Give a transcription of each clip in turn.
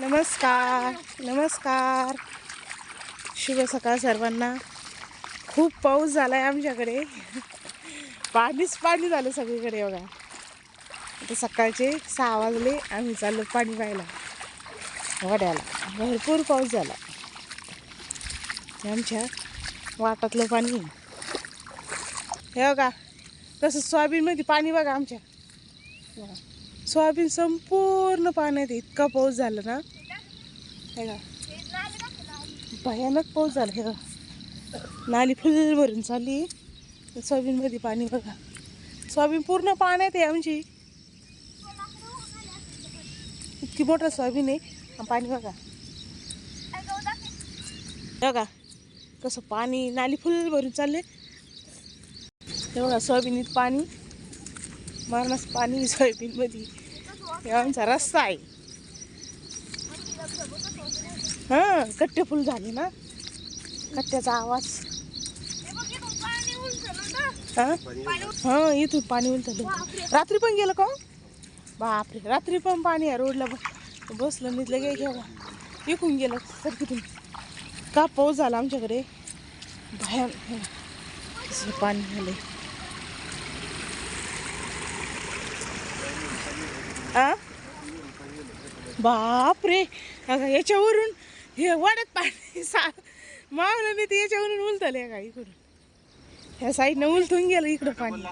नमस्कार नमस्कार. शुभ सकाळ सर्वांना. खूप पाऊस झाला आहे आमच्याकडे. पाणीच पाणी झालं सगळीकडे बघा. आता सकाळचे सहा वाजले आम्ही चाललो पाणी पाहायला वड्याला. भरपूर पाऊस झाला. आमच्या वाटातलं पाणी. हे बघा तसं सोयाबीनमध्ये पाणी बघा आमच्या. सोयाबीन संपूर्ण पाण्यात आहे. इतका पाऊस झाला ना. हे का भयानक पाऊस झाला हे का नाली फुल भरून चालली. सोयाबीनमध्ये पाणी बघा. सोयाबीन पूर्ण पाण्यात आहे आमची. इतकी मोठं सोयाबीन आहे. पाणी बघा. बघा. कसं पाणी नाली फुल भरून चालले. हे बघा सोयाबीनीत पाणी. मरणास पाणी सोयाबीनमध्ये हे आमचा रस्ता आहे. हां कट्टे फुल झाले ना? कट्ट्याचा आवाज. हां? हां इथून पाणी उलटलं रात्री पण गेलं का हो? बापरे रात्री पण पाणी आहे रोडला बसलं मी लगे घ्यावा विकून गेलं तर तिथून का पाऊस झाला आमच्याकडे? भयान पाणी झालंय आ? बापरे. अगं याच्यावरून हे वाढत पाणी सा मावलं नाही ते याच्यावरून उलतले का इकडून. ह्या साईडनं उलटून गेलं इकडं पाणी.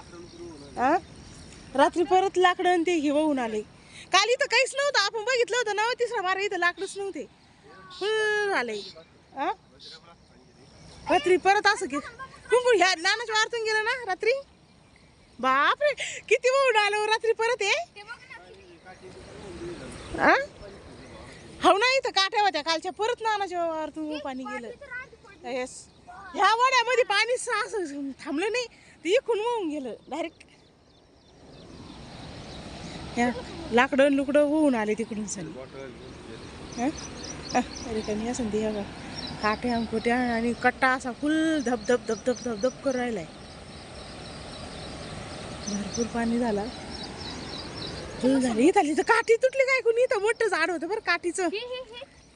आ? रात्री परत लाकडं आणि ते हे वाहून आले. काल इथं काहीच नव्हतं. आपण बघितलं होतं. ना तिसरा बारा इथं लाकडच नव्हते. फुल आले. हा रात्री परत असं घे कुंकुळ ह्या नानाच्या वारतून गेलं ना रात्री? बापरे. किती वाहून आलं हो रात्री परत आहे आ? हो ना इथं काठ्या होत्या. कालच्या परत नानाच्या तू पाणी गेलं. येस ह्या वड्यामध्ये पाणी असं थांबलं नाही. ते इकून वाहून गेलं. डायरेक्ट ह्या लाकडं लुकडं होऊन आले तिकडून सण अरे कमी असं ते बघा काट्या कुट्या आणि कट्टा असा फुल धब धब धब धब धब धब करून राहिलाय. भरपूर पाणी झाला. फुल झाली इथं तर काठी तुटली काय कोणी? इथं मोठं झाड होतं बरं काठीचं.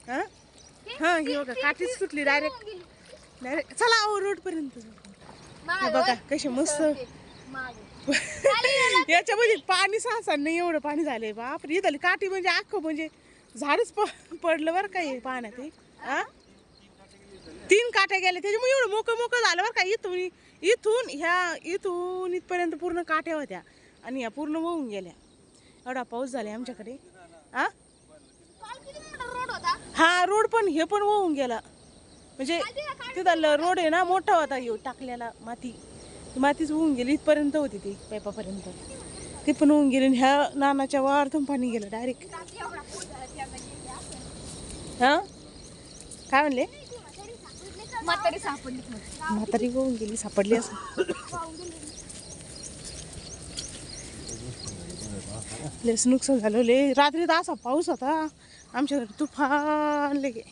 हा हा हे. बघा काठीच तुटली डायरेक्ट डायरेक्ट चला अहो रोड पर्यंत हे बघा कसे मस्त. याच्यामध्ये पाणी सासा नाही एवढं पाणी झालंय बापरे. इथं आली काठी म्हणजे अख्खं म्हणजे झाडच पडलं बरं का हे पाण्यात हे. तीन काट्या गेल्या त्याच्यामुळे एवढं मोकं मोकं झालं बरं का इथून इथून ह्या इथून इथपर्यंत पूर्ण काट्या होत्या. आणि ह्या पूर्ण वाहून गेल्या. एवढा पाऊस झाला आमच्याकडे. आ? हा रोड पण हे पण वाहून गेला. म्हणजे तिथं रोड आहे ना मोठा होता येऊ टाकलेला माती. ती मातीच वाहून गेली इथपर्यंत होती ती पाईपापर्यंत. ते पण वाहून गेली आणि ह्या नानाच्या वारतून पाणी गेलं डायरेक्ट हा काय म्हणले? म्हातारी सापडली. म्हातारी वाहून गेली सापडली असं. लेस नुकसान झालं ले रात्री तर असा पाऊस होता. आमच्याकडे तुफान लगे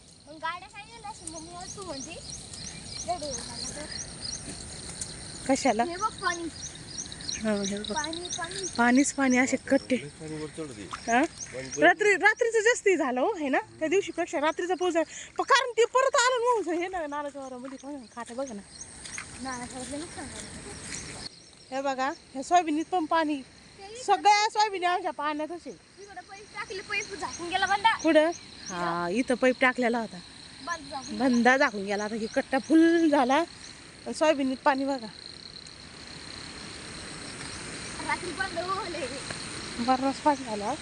मला कशाला? पाणीच पाणी असे कट्टे? रात्री रात्रीचं जास्ती झालं हो हे ना? त्या दिवशी पेक्षा रात्रीचा पाऊस कारण ते परत आलं ना मग हे ना नानाच्या वावरामध्ये बघा ना. हे बघा ह्या सोयाबीनीत पण पाणी. सगळ्या सोयाबीन आमच्या पाण्यात असे. तिकडं पैप टाकले पैप झाकून गेला बंदा. कुठं? हा इथं पाईप टाकलेला होता. बंद झाकून बंदा गेला. आता हे कट्टा फुल झाला. सोयाबीनीत पाणी बघा. रात्री बंद होले बराच पाणी झाला.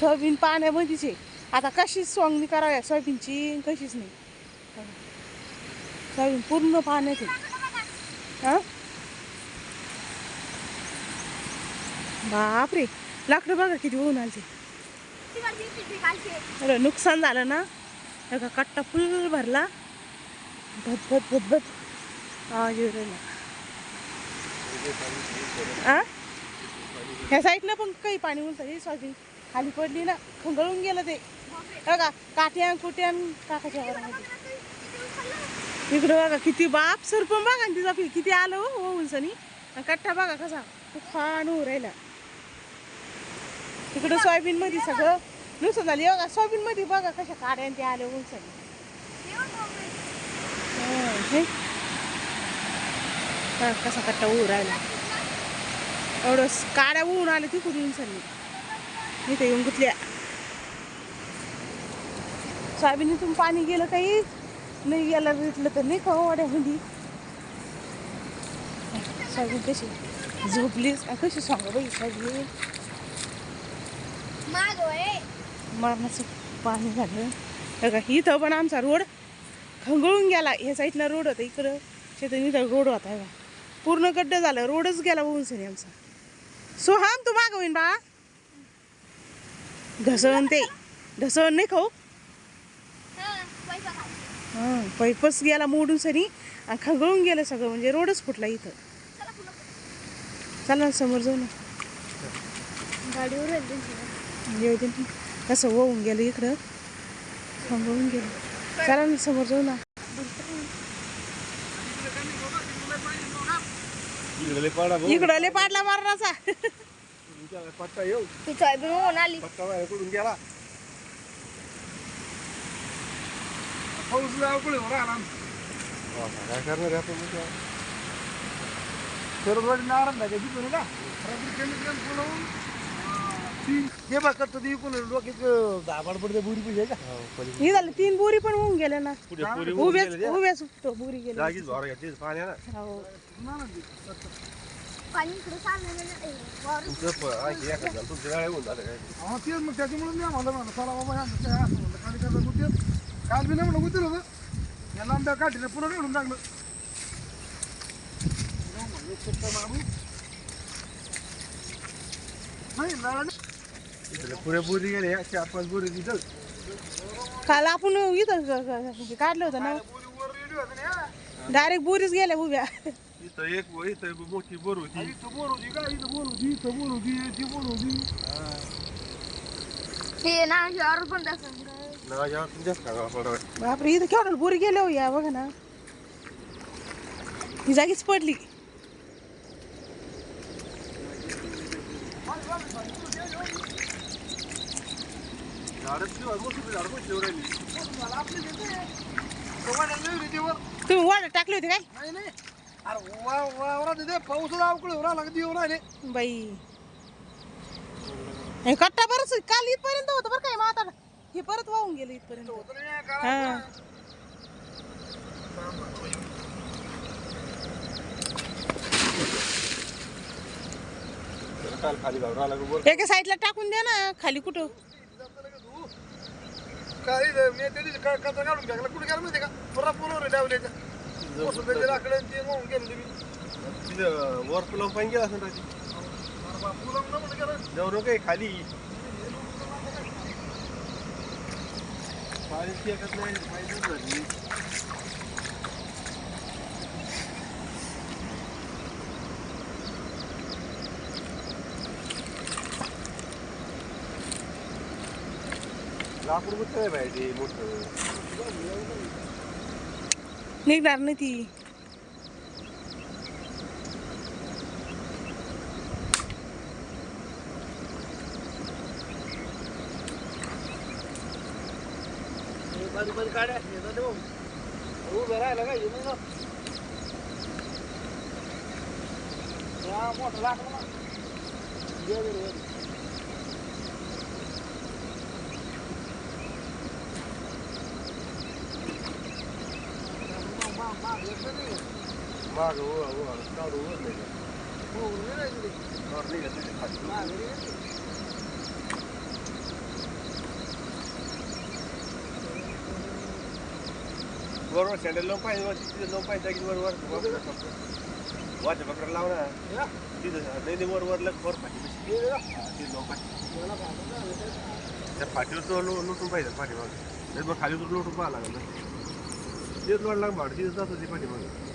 सोयाबीन पाण्यामध्येच आहे. आता कशीच सोंगणी कराव्या सोयाबीनची कशीच नाही. सोयाबीन पूर्ण पाण्यात आहे. हा? बापरे. लाकडं बघा किती होऊन आलते. अरे नुकसान झालं ना? एका कट्टा फुल भरला. भत भत भत भत आवाज आ? ह्या साईडनं पण काही पाणी उलत हे खाली पडली ना खंगळून गेलं ते. बघा काट्या कुट्यान काकाच्या घरामध्ये इकडं बघा किती बाप सरपण बघा तिचा किती आलं हो, हो उंचनी आणि कट्टा बघा कसा. खूप फान होऊ राहिला. तिकडं सोयाबीन मध्ये सगळं नुकसान झाली. बघा सोयाबीन मध्ये बघा कशा काड्या आणि ते आले उंच हे कसा कट्टा ऊन राहिला. एवढं काड्या ऊन आले तिकडून उंचली इथे येऊन गुतल्या. सोयाबीनीतून पाणी गेलं काही नाही गेलं भेटलं तर नाही का हो वाड्यामध्ये? सोयाबीन कशी? झोपलीच कशी सांगा बाई सोयाबीन? पाणी झालं. बघा इथं पण आमचा रोड खंगळून गेला. ह्या साईडला रोड होता इकडं शेतात इथं रोड होता बघा. पूर्ण गड्ड झालं. रोडच गेला उंचणी आमचा. सोहाम तू मागं होईन बा. ढसण ते. ढसण नाही खाऊ. हा पैपच गेला मोडून सरी आणि खंगळून गेलं सगळं म्हणजे रोडच फुटला इथं. चला ना समोर जाऊ ना. गाडीवर. येऊ दे. कसं होऊन गेलं इकडं. खंगळून गेलं. चला ना समोर जाऊ ना. इकडे लय पाडला मारणाचा. पट्टा येऊ ती सोयाबीन होऊन आली. पट्टा बाहेर कुठून गेला. पाऊस अवकळे राहणार काय करणार आपण सर्ववाडी नारायण नाही का तिथून का रात्री केमिकल बोलवून. बघ करतो ती इकडून डोक्यात दाबाड पडते बुरी पिजे का हे झालं तीन बोरी पण होऊन गेल्या ना. उभ्याच उभ्याच तो बोरी गेल्या. जागीच भरा घेते पाणी ना हो. पाणी इकडे काय? हा तेच मग त्याच्यामुळे मी म्हणलं म्हणलं चला बाबा ह्यांचं काय असं म्हणलं खाली करता गुतेल काल बी नाही म्हणलं गुतेल होतं. या लांब्या काठीने पुन्हा काढून टाकलं. जाऊ म्हणलं, चक्कर मारू. नाही पुऱ्या बुरी गेले चार पाच बुरी तिथं. काल आपण इथं काढलं होतं ना. डायरेक्ट बोरीच गेल्या उभ्या. इथं एक इथं मोठी बोर होती. इथं बोर होती का? इथं बोर होती इथं बोर होती ती बोर होती. हे पण पडावं बापरे इथं केवढं बोरी गेल्या हो या बघा ना. ही जागीच पडली झाडच किंवा मोठी झाड पण ठेवून राहिली सव्वाड्या नाही रे ते वर. तुम्ही वाढ टाकली होती काय? नाही नाही अरे वा वावरात तिथे पाऊस अवकळे उरा लागत येऊ राहिले बाई. हे कट्टा बरंच काल इथपर्यंत होतं बरं काय मग आता हे परत वाहून गेलं इथपर्यंत. हा. एका साईडला टाकून द्या ना खाली कुठं? इथं मी त्या दिवशी कचरा काढून टाकला. कुठे गेला माहिती का? पुरा पुरवर डावल्याच्या बसून त्याचे लाकडं ते वाहून गेलं तुम्ही तिथं वर पुलाव पाणी गेला असेल रात्री पुलाव न म्हणलं गेलं जाऊ नका हे खाली. पाणी फेकत नाही पाणी दूर झाली. लाकूड कुठं आहे बाहेर ते मोठं निघणार नाही ती बारीक बारीक गाड्या येतात ते भाऊ उभं राहिलं काय येऊ ना हा मोठं लाकडं ना दे दे दे. मा- मा- मा- येतं नाही. वर नाही हो, नाही राहिली ती. वर नाही घेतलं ते खाली माघारी येते. बरोबर सँडल लावून पाहिजे वर तिथे लावून पाहिजे जागी वर वर वाच्या पकडायला लाव ना या. तिथं नाही वर वर लग वर पाहिजे. तिथे लावून? त्या फाटीवर तो लो लुटून पाहिजे पाठीमाग नाही मग खाली लुटून पाहा लागेल लोट लाग भाड तिथं जात होती पाठीमाग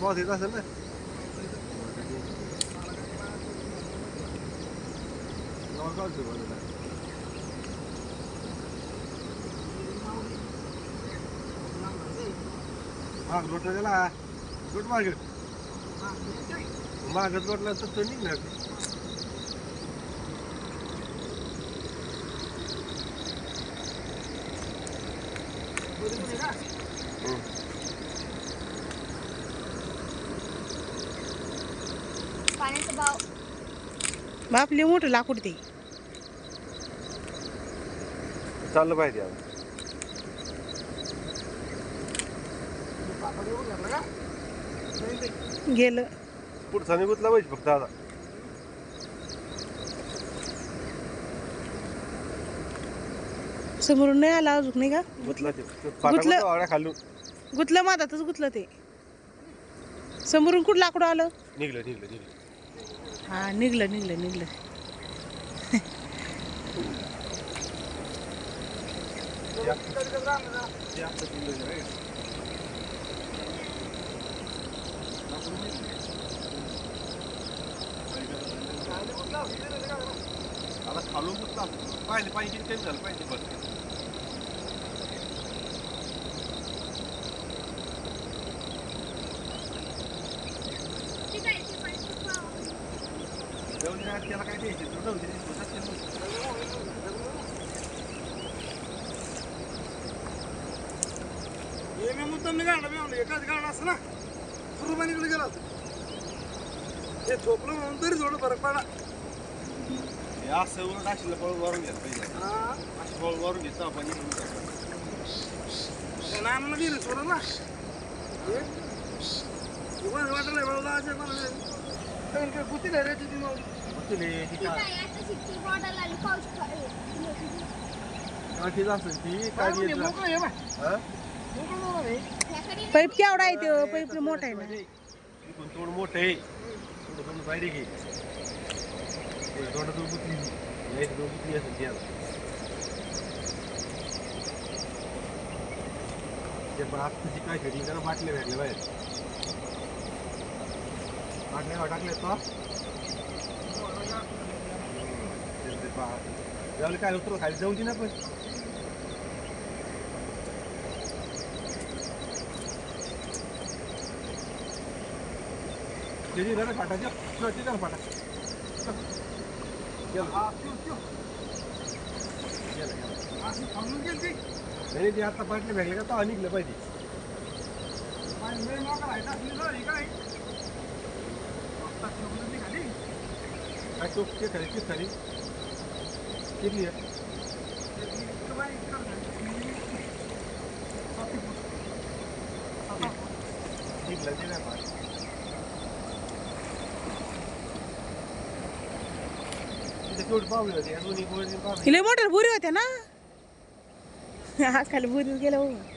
Vâng thì ra sớm này Nó có rửa rồi này हा रोड गेला रोड मागे मागे रोडला तर तो निघणार Thank you. बापले मोठं लाकूड ते. चाललं पाहिजे. गेलं. पुढचा निघुतला पाहिजे फक्त आता. समोरून नाही आला अजून नाही का? गुतला ते. गुतलं. खालून. गुतलं मातातच गुतलं ते. समोरून कुठं लाकूड आलं? निघलं निघलं निघलं. हा निघलं निघलं निघलं. आता खालून पाहिजे पाहिजे कमी झालं पाहिजे बरं ठीक आहे ते पाण्याचा भाव जाऊन दे, त्याला काय द्यायचे तू जाऊ दे, तू जास्त नाही. हे मी मुद्दाम नाही काढलं मी म्हणलं एकाच गाणं असं ना? सुरुवानीकडे गेला होता. हे झोपलं म्हणून तरी थोडं फरक पडला. हे असं वर अशीला पळून वरून घ्यायला पाहिजे हा? असं पळून वरून घेतो आपण इकडून. नानाला दिलं सोडून ना. हे? हे कोणाला वाटलं नाही बाबा अशा कोणाला काही काही गुती नाही रे तिथे असेल काठी नाही. मोकळं आहे बा हा? पाईप केवढा आहे ते? पाईप मोठा आहे ना. पण थोडं मोठं आहे. थोडं तोंड बारीक आहे. थोडी तोंडातून गुतली यायची दोन गुतली असेल ते बाप तुझी काय घडी? जरा बाटल्या भेटल्या बाहेर. बाटल्या टाकल्या तो? जाऊ काय उतरू? खाली जाऊ दे ना पण. त्याची जरा फाटाच्या ते जरा फाटा गेलं. हा, त्यो, त्यो. गेलं, गेलं. अशी थांबून गेली ती. नाही ते आता बाटले भेटले का तो निघलं पाहिजे आणि लय मोकळं आहे ना, असली जरा ही काय? आता ठेवलं ती खाली. काय तो ते खाली तीच खाली किती आहे इकडं बाई, इकडं खाली. साती फूट. साता फूट. निघलं ते नाही फाट तिथे केवढी पावली होती या दोन्ही गोळी पावली हिले मोटर बुरी होत्या ना? खाली बुरी गेलं.